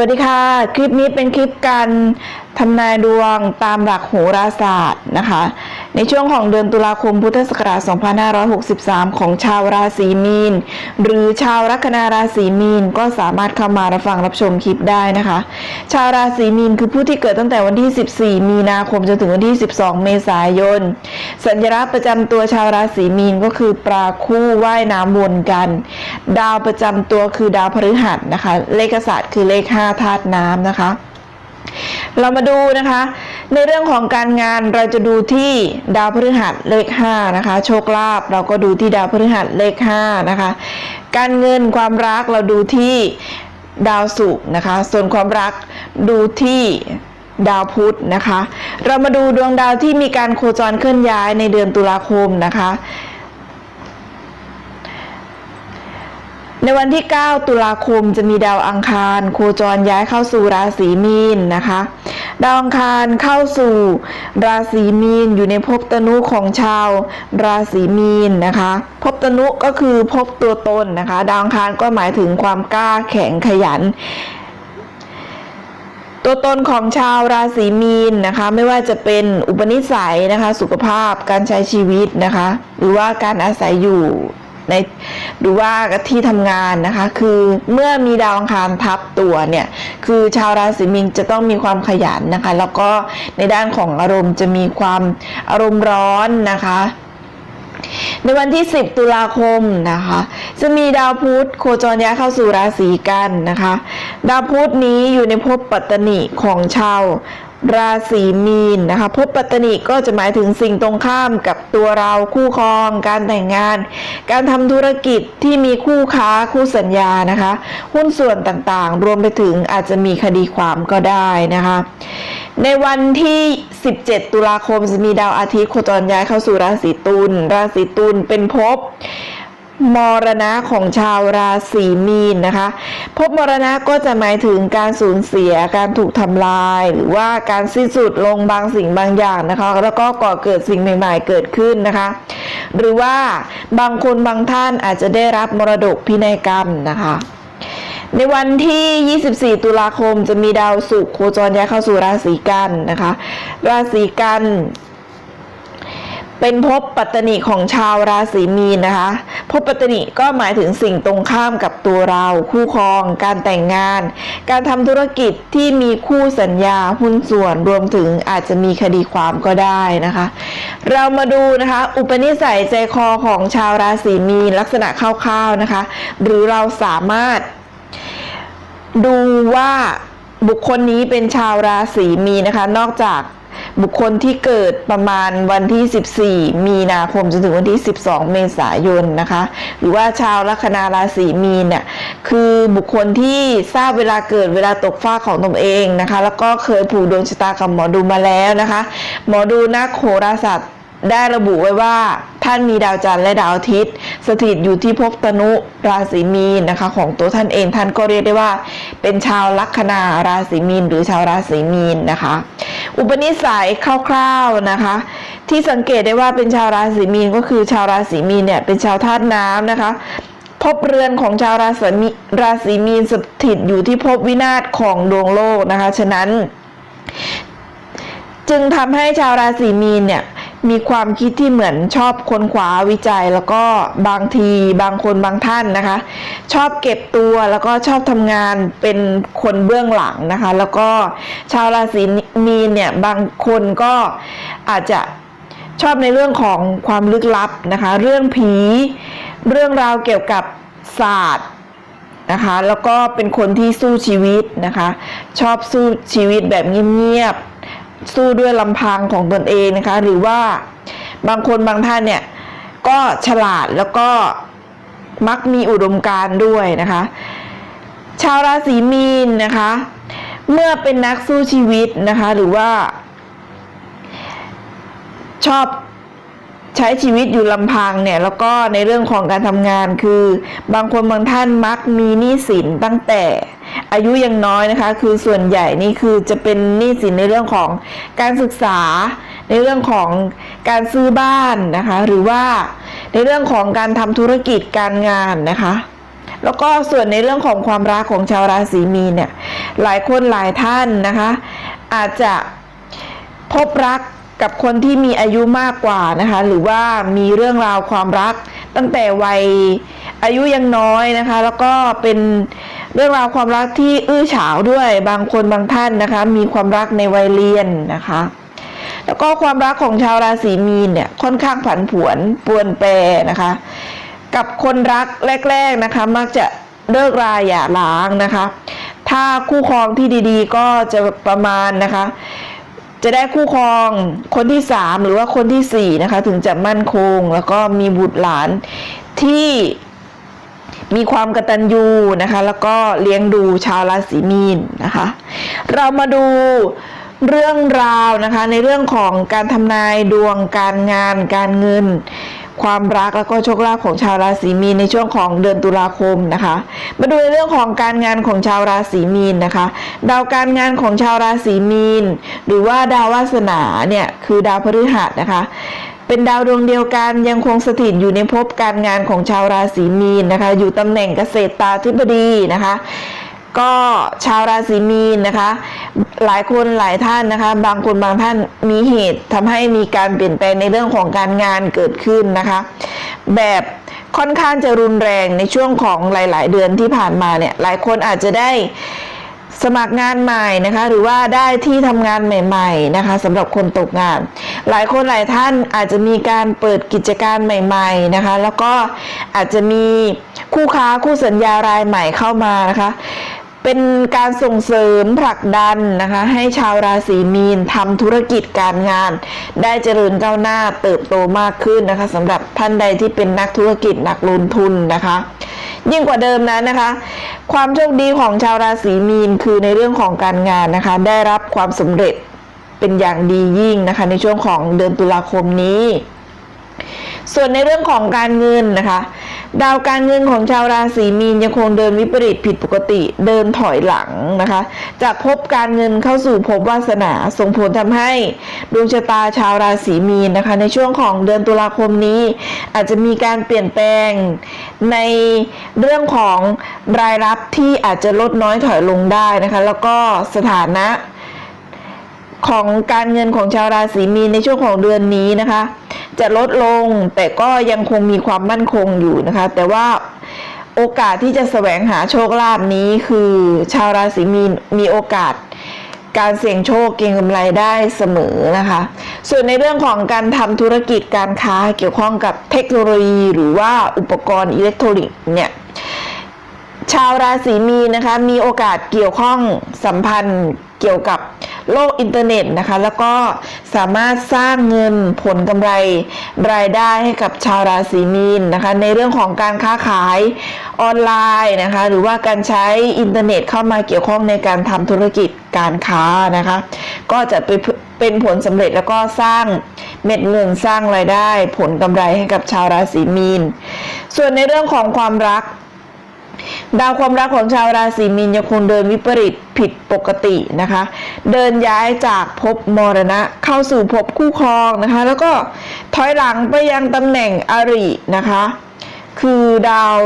วัสดีค่ะ คลิปนี้เป็นคลิปการทำนายดวงตามหลักโหราศาสตร์นะคะ ในช่วงของเดือนตุลาคมพุทธศักราช 2563 ของชาวราศีมีน หรือชาวลัคนาราศีมีนก็สามารถเข้ามารับฟังรับชมคลิปได้นะคะ ชาวราศีมีนคือผู้ที่เกิดตั้งแต่วันที่ 14 มีนาคมจนถึงวันที่ 12 เมษายน สัญลักษณ์ประจำตัวชาวราศีมีนก็คือปลาคู่ว่ายน้ำวนกัน ดาวประจำตัวคือดาวพฤหัสนะคะ เลขศาสตร์คือเลข 5ธาตุน้ำนะคะ เรามาดูนะคะ ในเรื่องของการงานเราจะดูที่ดาวพฤหัสเลข5นะคะ โชคลาภเราก็ดูที่ดาวพฤหัสเลข5นะคะ การเงินความรักเราดูที่ดาวศุกร์นะคะ ส่วนความรักดูที่ดาวพุธนะคะ เรามาดูดวงดาวที่มีการโคจรเคลื่อนย้ายในเดือนตุลาคมนะคะ ในวันที่ 9 ตุลาคมจะมีดาวอังคาร โคจรย้ายเข้าสู่ราศีมีนนะคะ ดาวอังคารเข้าสู่ราศีมีนอยู่ในภพตนุของชาวราศีมีนนะคะภพตนุก็คือภพตัวตนนะคะ ดาวอังคารก็หมายถึงความกล้าแข็งขยัน ตัวตนของชาวราศีมีนนะคะ ไม่ว่าจะเป็นอุปนิสัยนะคะ สุขภาพการใช้ชีวิตนะคะ หรือว่าการอาศัยอยู่ ในหรือว่าที่ทำงานนะคะ คือเมื่อมีดาวอังคารทับตัวเนี่ย คือชาวราศีมีนจะต้องมีความขยันนะคะ แล้วก็ในด้านของอารมณ์จะมีความอารมณ์ร้อนนะคะในวันที่ 10 ตุลาคมนะคะ จะมีดาวพุธโคจรย้ายเข้าสู่ราศีกันนะคะ ดาวพุธนี้อยู่ในภพปัตตนิของชาว ราศีมีนนะคะภพปัตตนิก็จะหมายถึงสิ่งตรงข้ามกับตัวเราคู่ครอง การแต่งงาน การทำธุรกิจที่มีคู่ค้าคู่สัญญานะคะ หุ้นส่วนต่างๆ รวมไปถึงอาจจะมีคดีความก็ได้นะคะ ในวันที่ 17 ตุลาคมจะมีดาวอาทิตย์โคจรย้ายเข้าสู่ราศีตุลราศีตุลเป็นภพ มรณะของชาวราศีมีนนะคะภพมรณะก็จะหมายถึงการสูญเสียการถูกทำลาย หรือว่าการสิ้นสุดลงบางสิ่งบางอย่างนะคะ แล้วก็ก่อเกิดสิ่งใหม่ ๆ เกิดขึ้นนะคะ หรือว่าบางคนบางท่านอาจจะได้รับมรดกพินัยกรรมนะคะในวันที่ 24 ตุลาคมจะมีดาวศุกร์โคจรย้ายเข้าสู่ราศีกันนะคะ ราศีกัน เป็นภพปัตตนิของชาวราศีมีนนะคะภพปัตตนิก็หมายถึงสิ่งตรงข้ามกับตัวเรา คู่ครอง การแต่งงาน การทำธุรกิจที่มีคู่สัญญาหุ้นส่วนรวมถึงอาจจะมีคดีความก็ได้นะคะ เรามาดูนะคะ อุปนิสัยใจคอของชาวราศีมีนลักษณะคร่าวๆนะคะ หรือเราสามารถ ดูว่าบุคคลนี้เป็นชาวราศีมีนนะคะ นอกจาก บุคคลที่เกิดประมาณวันที่ 14 มีนาคมจนถึงวันที่ 12 เมษายนนะคะ หรือว่าชาวลัคนาราศีมีนเนี่ยคือบุคคลที่ทราบเวลาเกิดเวลาตกฟ้าของตนเองนะคะ แล้วก็เคยผูกดวงชะตากับหมอดูมาแล้วนะคะ หมอดูนักโหราศาสตร์ ได้ระบุไว้ว่า ท่านมีดาวจันทร์และดาวอาทิตย์ สถิตอยู่ที่ภพตนุราศีมีนนะคะ ของตัวท่านเองท่านก็เรียกได้ว่า เป็นชาวลัคนาราศีมีน หรือชาวราศีมีนนะคะ อุปนิสัยคร่าวๆนะคะ ที่สังเกตได้ว่าเป็นชาวราศีมีนก็คือชาวราศีมีนเนี่ยเป็นชาวธาตุน้ำนะคะภพเรือนของชาวราศีมีราศีมีนสถิตอยู่ที่ภพวินาศของดวงโลกนะคะ ฉะนั้น จึงทำให้ชาวราศีมีนเนี่ย มีความคิดที่เหมือนชอบค้นคว้าวิจัยแล้วก็บางทีบางคนบางท่านนะคะ ชอบเก็บตัวแล้วก็ชอบทำงานเป็นคนเบื้องหลังนะคะ แล้วก็ชาวราศีมีนเนี่ยบางคนก็อาจจะชอบในเรื่องของความลึกลับนะคะ เรื่องผี เรื่องราวเกี่ยวกับศาสตร์นะคะแล้วก็เป็นคนที่สู้ชีวิตนะคะ ชอบสู้ชีวิตแบบเงียบๆ สู้ด้วยลำพังของตนเองนะคะ หรือว่าบางคนบางท่านเนี่ยก็ฉลาดแล้วก็มักมีอุดมการณ์ด้วยนะคะ ชาวราศีมีนนะคะ เมื่อเป็นนักสู้ชีวิตนะคะ หรือว่า ชอบใช้ชีวิตอยู่ลำพังเนี่ย แล้วก็ในเรื่องของการทำงานคือบางคนบางท่านมักมีหนี้สินตั้งแต่ อายุยังน้อยนะคะ คือส่วนใหญ่นี่คือจะเป็นหนี้สินในเรื่องของการศึกษา ในเรื่องของการซื้อบ้านนะคะ หรือว่าในเรื่องของการทำธุรกิจการงานนะคะ แล้วก็ส่วนในเรื่องของความรักของชาวราศีมีนเนี่ยหลายคนหลายท่านนะคะ อาจจะพบรักกับคนที่มีอายุมากกว่านะคะ หรือว่ามีเรื่องราวความรักตั้งแต่วัยอายุยังน้อยนะคะ แล้วก็เป็น เรื่องราวความรักที่อื้อฉาวด้วยบางคนบางท่านนะคะ มีความรักในวัยเรียนนะคะ แล้วก็ความรักของชาวราศีมีนเนี่ยค่อนข้างผันผวนปวนแปรนะคะ กับคนรักแรก ๆนะคะ มักจะเลิกราอย่าร้างนะคะ ถ้าคู่ครองที่ดีๆ ก็จะประมาณนะคะ จะได้คู่ครองคนที่สามหรือว่าคนที่สี่นะคะ ถึงจะมั่นคง แล้วก็มีบุตรหลานที่ มีความกตัญญูนะคะ แล้วก็เลี้ยงดูชาวราศีมีนนะคะ เรามาดูเรื่องราวนะคะในเรื่องของการทำนายดวงการงาน การเงิน ความรักแล้วก็โชคลาภของชาวราศีมีนในช่วงของเดือนตุลาคมนะคะ มาดูในเรื่องของการงานของชาวราศีมีนนะคะ ดาวการงานของชาวราศีมีน หรือว่าดาววาสนาเนี่ยคือดาวพฤหัสนะคะ เป็นดาวดวงเดียวกันยังคงสถิตอยู่ในภพการงานของชาวราศีมีนนะคะ อยู่ตำแหน่งเกษตรตาธิบดีนะคะ ก็ชาวราศีมีนนะคะ หลายคนหลายท่านนะคะ บางคนบางท่านมีเหตุทำให้มีการเปลี่ยนแปลงในเรื่องของการงานเกิดขึ้นนะคะ แบบค่อนข้างจะรุนแรงในช่วงของหลาย ๆ เดือนที่ผ่านมาเนี่ย หลายคนอาจจะได้ สมัครงานใหม่นะคะ หรือว่าได้ที่ทำงานใหม่ ๆนะคะสำหรับคนตกงาน หลายคนหลายท่านอาจจะมีการเปิดกิจการใหม่ ๆนะคะ แล้วก็อาจจะมีคู่ค้าคู่สัญญารายใหม่เข้ามานะคะเป็นการส่งเสริมผลักดันนะคะให้ชาวราศีมีนทำธุรกิจการงาน ได้เจริญก้าวหน้าเติบโตมากขึ้นนะคะสำหรับท่านใดที่เป็นนักธุรกิจนักลงทุนนะคะ ยิ่งกว่าเดิมนั้นนะคะ ความโชคดีของชาวราศีมีนคือในเรื่องของการงานนะคะ ได้รับความสำเร็จเป็นอย่างดียิ่งนะคะ ในช่วงของเดือนตุลาคมนี้ ส่วนในเรื่องของการเงินนะคะ ดาวการเงินของชาวราศีมีนยังคงเดินวิปริตผิดปกติเดินถอยหลังนะคะ จากภพการเงินเข้าสู่ภพวาสนาส่งผลทำให้ดวงชะตาชาวราศีมีนนะคะ ในช่วงของเดือนตุลาคมนี้ อาจจะมีการเปลี่ยนแปลงในเรื่องของรายรับที่อาจจะลดน้อยถอยลงได้นะคะ แล้วก็สถานะของการเงินของชาวราศีมีนในช่วงของเดือนนี้นะคะ จะลดลง แต่ก็ยังคงมีความมั่นคงอยู่นะคะ แต่ว่าโอกาสที่จะแสวงหาโชคลาภนี้คือชาวราศีมีนมีโอกาสการเสี่ยงโชคเก็งกำไรได้เสมอนะคะ ส่วนในเรื่องของการทำธุรกิจการค้าเกี่ยวข้องกับเทคโนโลยี หรือว่าอุปกรณ์อิเล็กทรอนิกส์เนี่ยชาวราศีมีนนะคะมีโอกาสเกี่ยวข้องสัมพันธ์ เกี่ยวกับโลกอินเทอร์เน็ตนะคะ แล้วก็สามารถสร้างเงินผลกำไรรายได้ให้กับชาวราศีมีนนะคะ ในเรื่องของการค้าขายออนไลน์นะคะ หรือว่าการใช้อินเทอร์เน็ตเข้ามาเกี่ยวข้องในการทำธุรกิจการค้านะคะ ก็จะเป็นเป็นผลสำเร็จแล้วก็สร้างเม็ดเงินสร้างรายได้ ผลกำไรให้กับชาวราศีมีน ส่วนในเรื่องของความรัก ดาวความรักของชาวราศีมีนยังคงเดินวิปริตผิดปกตินะคะ เดินย้ายจากภพมรณะเข้าสู่ภพคู่ครองนะคะ แล้วก็ถอยหลังไปยังตำแหน่งอรินะคะ คือดาว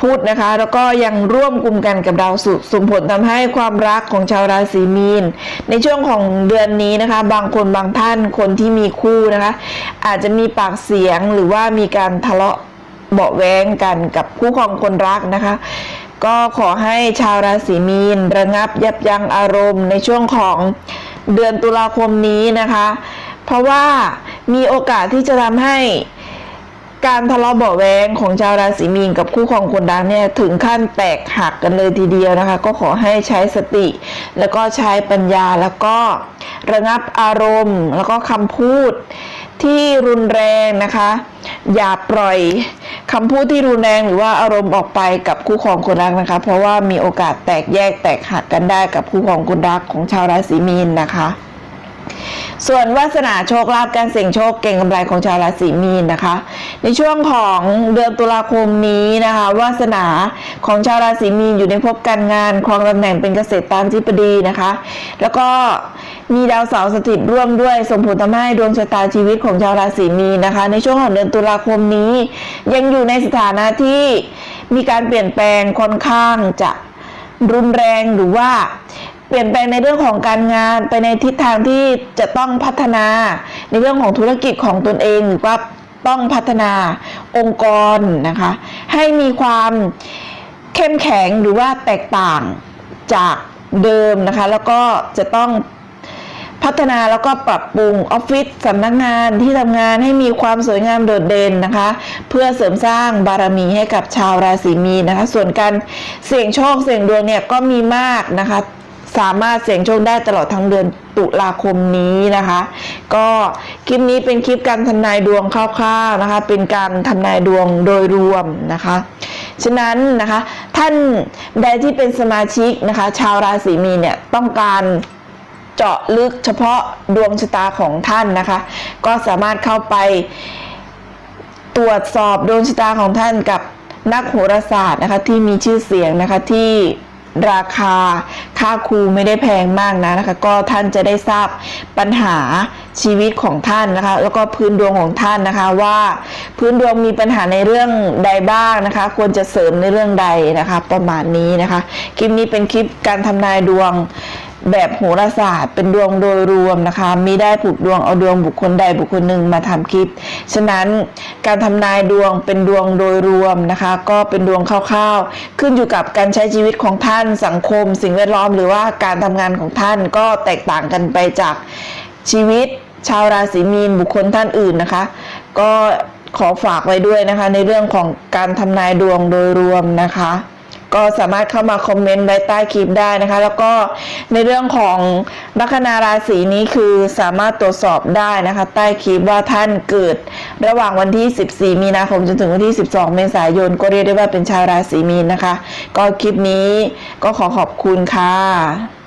พุธนะคะ แล้วก็ยังร่วมกลุ่มกันกับดาวศุส่งผลทำให้ความรักของชาวราศีมีน ในช่วงของเดือนนี้นะคะ บางคนบางท่านคนที่มีคู่นะคะ อาจจะมีปากเสียงหรือว่ามีการทะเลาะ เบาแว้งกันกับคู่ครองคนรักนะคะ ก็ขอให้ชาวราศีมีน ระงับยับยั้งอารมณ์ในช่วงของเดือนตุลาคมนี้นะคะ เพราะว่ามีโอกาสที่จะทำให้การทะเลาะเบาแวงของชาวราศีมีนกับคู่ครองคนรักเนี่ยถึงขั้นแตกหักกันเลยทีเดียวนะคะ ก็ขอให้ใช้สติ แล้วก็ใช้ปัญญาแล้วก็ระงับอารมณ์ แล้วก็คำพูด ที่รุนแรงนะคะ อย่าปล่อยคำพูดที่รุนแรงหรือว่าอารมณ์ออกไปกับคู่ครองคนรักนะคะ เพราะว่ามีโอกาสแตกแยกแตกหักกันได้กับคู่ครองคนรักของชาวราศีมีนนะคะ ส่วนวาสนาโชคลาภการเสี่ยงโชคเก่งกำไรของชาวราศีมีนนะคะ ในช่วงของเดือนตุลาคมนี้นะคะวาสนาของชาวราศีมีนอยู่ในภพการงานครองตำแหน่งเป็นเกษตรตามธิปดีนะคะ แล้วก็มีดาวเสาร์สถิตร่วมด้วยส่งผลทำให้ดวงชะตาชีวิตของชาวราศีมีนนะคะ ในช่วงของเดือนตุลาคมนี้ ยังอยู่ในสถานะที่มีการเปลี่ยนแปลงค่อนข้างจะรุนแรงหรือว่า เปลี่ยนแปลงในเรื่องของการงานไปในทิศทางที่จะต้องพัฒนาในเรื่องของธุรกิจของตนเองหรือว่าต้องพัฒนาองค์กรนะคะ ให้มีความเข้มแข็งหรือว่าแตกต่างจากเดิมนะคะ แล้วก็จะต้องพัฒนาแล้วก็ปรับปรุงออฟฟิศสำนักงานที่ทำงานให้มีความสวยงามโดดเด่นนะคะ เพื่อเสริมสร้างบารมีให้กับชาวราศีมีนนะคะ ส่วนการเสี่ยงโชคเสี่ยงดวงเนี่ยก็มีมากนะคะ สามารถเสี่ยงโชคได้ตลอดทั้งเดือนตุลาคมนี้นะคะ ก็คลิปนี้เป็นคลิปการทำนายดวงคร่าวๆนะคะ เป็นการทำนายดวงโดยรวมนะคะฉะนั้นนะคะท่านใดที่เป็นสมาชิกนะคะ ชาวราศีมีเนี่ยต้องการเจาะลึกเฉพาะดวงชะตาของท่านนะคะ ก็สามารถเข้าไปตรวจสอบดวงชะตาของท่านกับนักโหราศาสตร์นะคะที่มีชื่อเสียงนะคะที่ ราคาค่าครูไม่ได้แพงมากนะนะคะ ก็ท่านจะได้ทราบปัญหาชีวิตของท่านนะคะ แล้วก็พื้นดวงของท่านนะคะว่าพื้นดวงมีปัญหาในเรื่องใดบ้างนะคะ ควรจะเสริมในเรื่องใดนะคะ ประมาณนี้นะคะ คลิปนี้เป็นคลิปการทำนายดวง แบบโหราศาสตร์เป็นดวงโดยรวมนะคะมีได้ผูกดวงเอาดวงบุคคลใดบุคคลหนึ่งมาทำคลิป ฉะนั้นการทำนายดวงเป็นดวงโดยรวมนะคะ ก็เป็นดวงคร่าวๆ ขึ้นอยู่กับการใช้ชีวิตของท่านสังคม สิ่งแวดล้อมหรือว่าการทำงานของท่านก็แตกต่างกันไปจากชีวิต ชาวราศีมีนบุคคลท่านอื่นนะคะ ก็ขอฝากไว้ด้วยนะคะในเรื่องของการทำนายดวงโดยรวมนะคะ ก็สามารถเข้ามาคอมเมนต์ไว้ใต้คลิปได้นะคะ แล้วก็ในเรื่องของลัคนาราศีนี้คือสามารถตรวจสอบได้นะคะ ใต้คลิปว่าท่านเกิดระหว่างวันที่ 14 มีนาคมจนถึงวันที่ 12 เมษายน ก็เรียกได้ว่าเป็นชาวราศีมีนนะคะ ก็คลิปนี้ก็ขอขอบคุณค่ะ